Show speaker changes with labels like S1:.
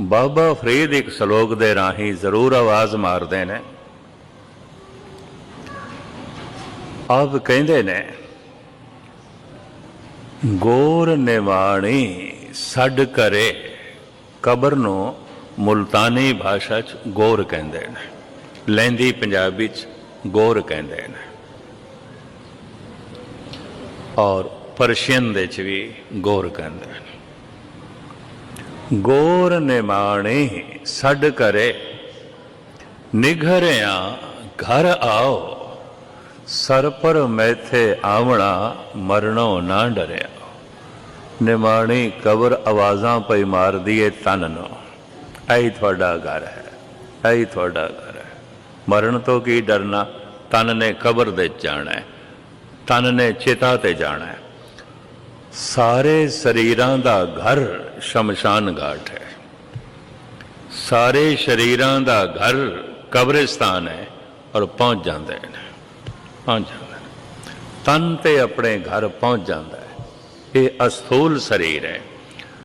S1: ਬਾਬਾ ਫਰੀਦ ਇੱਕ ਸ਼ਲੋਕ ਦੇ ਰਾਹੀਂ ਜ਼ਰੂਰ ਆਵਾਜ਼ ਮਾਰਦੇ ਨੇ। ਆਪ ਕਹਿੰਦੇ ਨੇ, ਗੋਰ ਨਿਵਾਣੀ ਛੱਡ ਕਰੇ, ਕਬਰ ਨੂੰ ਮੁਲਤਾਨੀ ਭਾਸ਼ਾ ਚ ਗੋਰ ਕਹਿੰਦੇ ਨੇ ਲਹਿੰਦੀ ਪੰਜਾਬੀ ਚ ਗੋਰ ਕਹਿੰਦੇ ਨੇ। ਔਰ ਪਰਸ਼ੀਅਨ ਦੇ ਚ ਵੀ ਗੋਰ ਕਹਿੰਦੇ ਨੇ। ਗੋਰ ਨਿਮਾਣੀ ਛੱਡ ਕਰੇ। ਨਿਘਰਿਆ ਘਰ ਆਓ। ਸਰ ਪਰ ਮੈਥੇ ਆਵਣਾ ਮਰਨੋਂ ਨਾ ਡਰਿਆ। ਨਿਮਾਣੀ ਕਬਰ ਆਵਾਜ਼ਾਂ ਪਈ ਮਾਰਦੀ ਏ ਤਨ ਨੂੰ। ਐ ਤੁਹਾਡਾ ਘਰ ਹੈ ਐ ਤੁਹਾਡਾ ਘਰ ਹੈ। ਮਰਨ ਤੋਂ ਕੀ ਡਰਨਾ? ਤਨ ਨੇ ਕਬਰ ਦੇ ਜਾਣਾ ਹੈ। ਤਨ ਨੇ ਚਿਤਾ ਤੇ ਜਾਣਾ ਹੈ। ਸਾਰੇ ਸਰੀਰਾਂ ਦਾ ਘਰ ਸ਼ਮਸ਼ਾਨ ਘਾਟ ਹੈ। ਸਾਰੇ ਸਰੀਰਾਂ ਦਾ ਘਰ ਕਬਰਿਸਤਾਨ ਹੈ ਔਰ ਪਹੁੰਚ ਜਾਂਦੇ ਨੇ ਪਹੁੰਚ ਜਾਂਦੇ ਨੇ ਤਨ ਤੇ ਆਪਣੇ ਘਰ ਪਹੁੰਚ ਜਾਂਦਾ ਹੈ। ਇਹ ਅਸਥੂਲ ਸਰੀਰ ਹੈ।